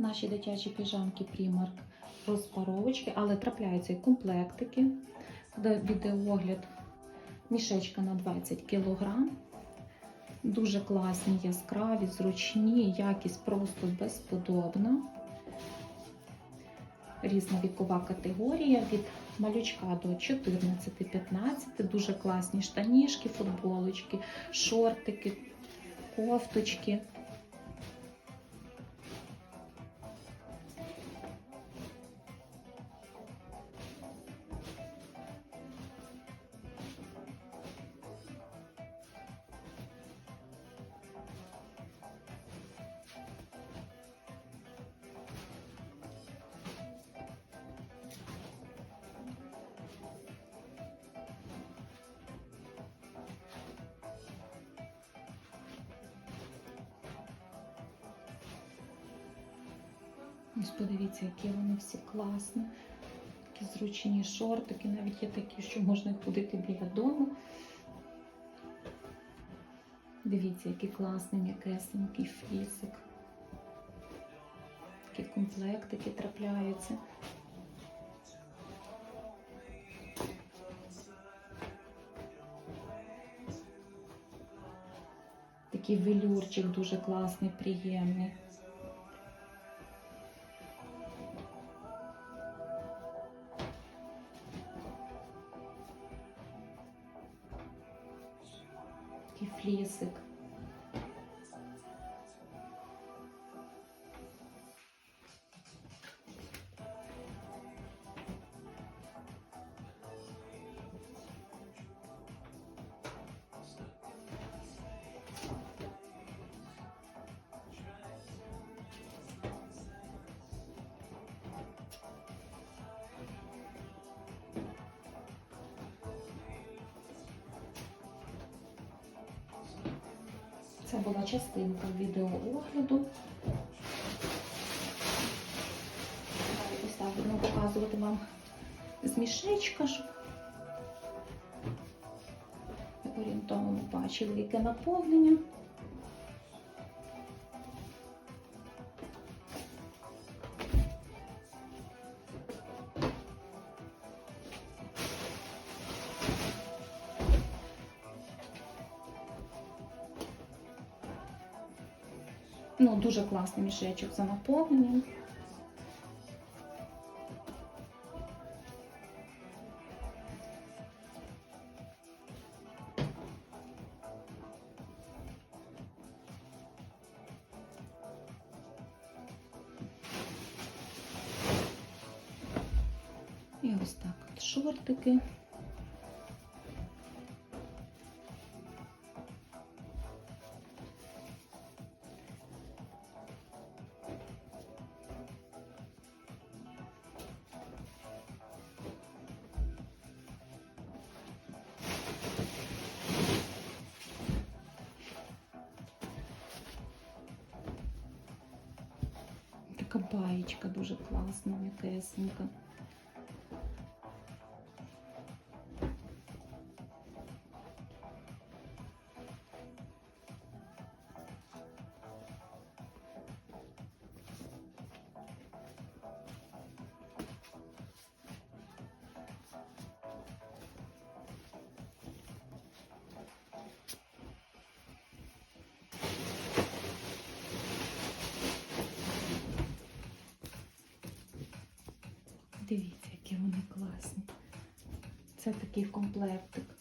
Наші дитячі піжамки Primark розпаровочки, але трапляються і комплектики. Де Відеоогляд мішечка на 20 кг. Дуже класні, яскраві, зручні, якість просто безподобна. Різна вікова категорія від малючка до 14-15. Дуже класні штанішки, футболочки, шортики, кофточки. Ось подивіться, які вони всі класні. Такі зручні шортики, навіть є такі, що можна ходити біля дому. Дивіться, який класний м'якесенький флісик. Такі комплектики трапляються. Такий велюрчик дуже класний, приємний. Флісик. Це була частинка відеоогляду. Ось так будемо показувати вам з мішечка, щоб орієнтовно бачили, яке наповнення. Ну, дуже класний мішечок за наповненням. І ось так от шортики. Така баєчка дуже класна, м'якесенька. Дивіться, які вони класні. Це такий комплектик.